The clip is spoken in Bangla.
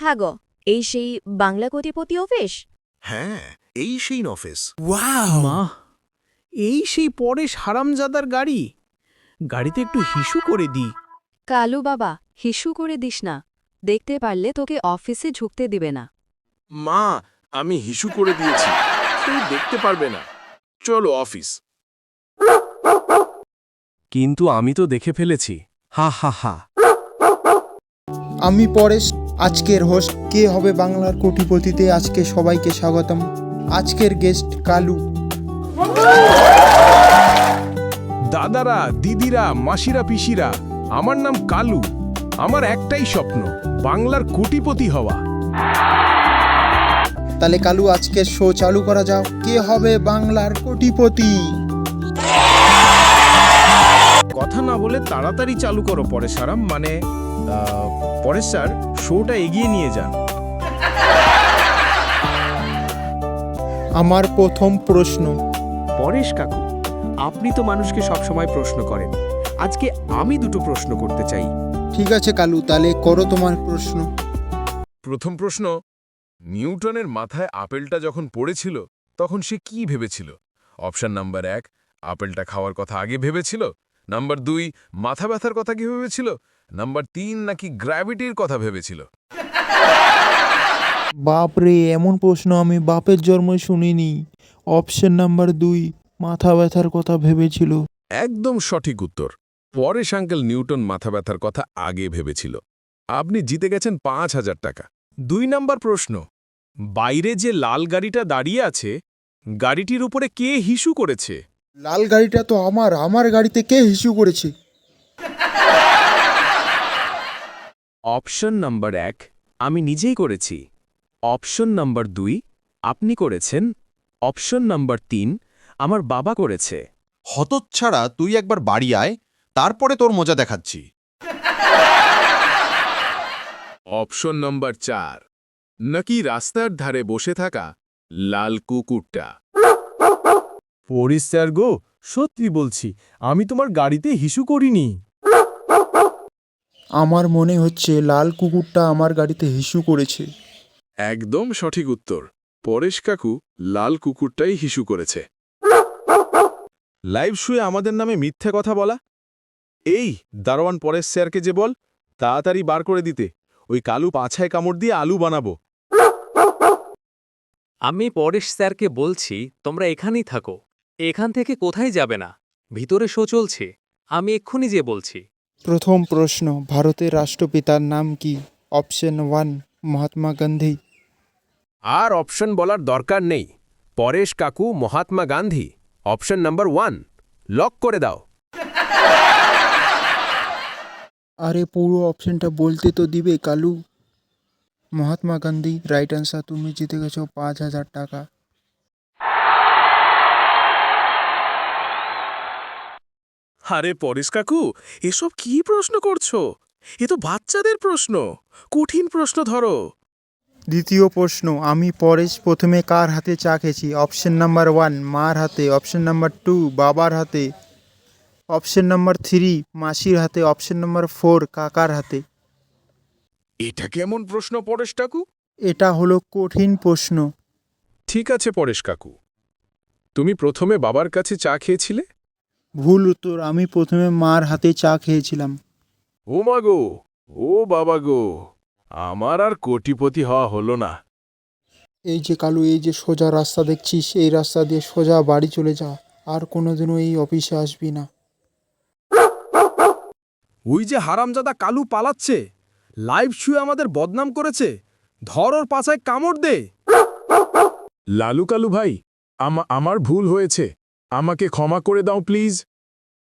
হ্যাঁ গো এই সেই বাংলা কোটিপতি অফিস? হ্যাঁ এই সেই অফিস। মা এই সেই পরেশ হারামজাদার গাড়ি। গাড়িতে একটু হিসু করে দিই কালু বাবা হিসু করে দিস না। দেখতে পারলে তোকে অফিসে ঝুঁকতে দিবে না। মা আমি হিসু করে দিয়েছি। কেউ দেখতে পারবে না। চলো অফিস। কিন্তু আমি তো দেখে ফেলেছি। হা হা হা। আমি পরেশ আজকের হোস্ট কে হবে বাংলার কোটিপতিতে? আজকে সবাইকে স্বাগতম। আজকের গেস্ট কালু। দাদারা দিদিরা মাসিরা পিসিরা আমার নাম কালু। আমার একটাই স্বপ্ন বাংলার কোটিপতি হওয়া। তাহলে কালু আজকের শো চালু করা যাও কে হবে বাংলার কোটিপতি? কথা না বলে তাড়াতাড়ি চালু করো পরেশ আরাম মানে আহ, পরেশ স্যার শোটা এগিয়ে নিয়ে যান। আমার প্রথম প্রশ্ন। পরেশ কাকু আপনি তো মানুষকে সবসময় প্রশ্ন করেন। আজকে আমি দুটো প্রশ্ন করতে চাই। ঠিক আছে কালু তাহলে করো তোমার প্রশ্ন। প্রথম প্রশ্ন নিউটনের মাথায় আপেলটা যখন পড়েছিল তখন সে কি ভেবেছিল? অপশন নাম্বার এক আপেলটা খাওয়ার কথা আগে ভেবেছিল? নাম্বার দুই মাথা ব্যথার কথা কি ভেবেছিল? নাম্বার তিন নাকি গ্র্যাভিটির কথা ভেবেছিল? বাপ রে এমন প্রশ্ন আমি বাপের জন্ম শুনিনি। অপশন নাম্বার দুই মাথা ব্যথার কথা ভেবেছিল। একদম সঠিক উত্তর। পরেশ আঙ্কেল নিউটন মাথা ব্যথার কথা আগে ভেবেছিল। আপনি জিতে গেছেন পাঁচ হাজার টাকা। দুই নাম্বার প্রশ্ন বাইরে যে লাল গাড়িটা দাঁড়িয়ে আছে গাড়িটির উপরে কে হিসু করেছে? লাল গাড়িটা তো আমার আমার গাড়িতে কে হিসু করেছে? অপশন নাম্বার এক আমি নিজেই করেছি। অপশন নাম্বার দুই আপনি করেছেন। অপশন নাম্বার তিন আমার বাবা করেছে। হতচ্ছাড়া তুই একবার বাড়ি আয় তারপরে তোর মজা দেখাচ্ছি। অপশন নম্বর চার নাকি রাস্তার ধারে বসে থাকা লাল কুকুরটা? পরিস স্যার গো সত্যি বলছি আমি তোমার গাড়িতে হিসু করিনি। আমার মনে হচ্ছে লাল কুকুরটা আমার গাড়িতে হিসু করেছে। একদম সঠিক উত্তর। পরেশ কাকু লাল কুকুরটাই হিসু করেছে। লাইভ শুয়ে আমাদের নামে মিথ্যে কথা বলা? এই দারোয়ান পরেশ স্যারকে যে বল তাড়াতাড়ি বার করে দিতে। ওই কালু পাছায় কামড় দিয়ে আলু বানাবো। আমি পরেশ স্যারকে বলছি তোমরা এখানেই থাকো। এখান থেকে কোথায় যাবে না? ভিতরে শো চলছে। আমি এক্ষুনি যে বলছি। প্রথম প্রশ্ন ভারতের রাষ্ট্রপিতার নাম কি? Option one Mahatma Gandhi. আর অপশন বলার দরকার নেই। পরেশ কাকু Mahatma Gandhi. Option number one lock করে দাও। আরে পুরো অপশনটা বলতে তো দিবে কালু। মহাত্মা গান্ধী রাইট অ্যান্সার তুমি জিতে গেছো পাঁচ হাজার টাকা। আরে পরেশ কাকু এসব কি প্রশ্ন করছ? এ তো বাচ্চাদের প্রশ্ন। কঠিন প্রশ্ন ধরো। দ্বিতীয় প্রশ্ন আমি পরেশ প্রথমে কার হাতে চা খেয়েছি? অপশন নাম্বার ওয়ান মার হাতে। অপশন নাম্বার টু বাবার হাতে। অপশন নাম্বার থ্রি মাসির হাতে। অপশন নাম্বার ফোর কাকার হাতে। এটা কেমন প্রশ্ন পরেশ কাকু? এটা হলো কঠিন প্রশ্ন। ঠিক আছে পরেশ কাকু। তুমি প্রথমে বাবার কাছে চা খেয়েছিলে? ভুল উত্তর আমি প্রথমে মার হাতে চা খেয়েছিলাম। ও মা গো ও বাবা গো আমার আর কোটিপতি হওয়া হলো না। এই যে কালু এই যে সোজা রাস্তা দেখছিস এই রাস্তা দিয়ে সোজা বাড়ি চলে যা আর কোনোদিনও এই অফিসে আসবি না। ওই যে হারামজাদা কালু পালাচ্ছে লাইভ শুয়ে আমাদের বদনাম করেছে ধর ওর পাছায় কামড় দে। লালু কালু ভাই আমা আমার ভুল হয়েছে। আমাকে ক্ষমা করে দাও প্লিজ।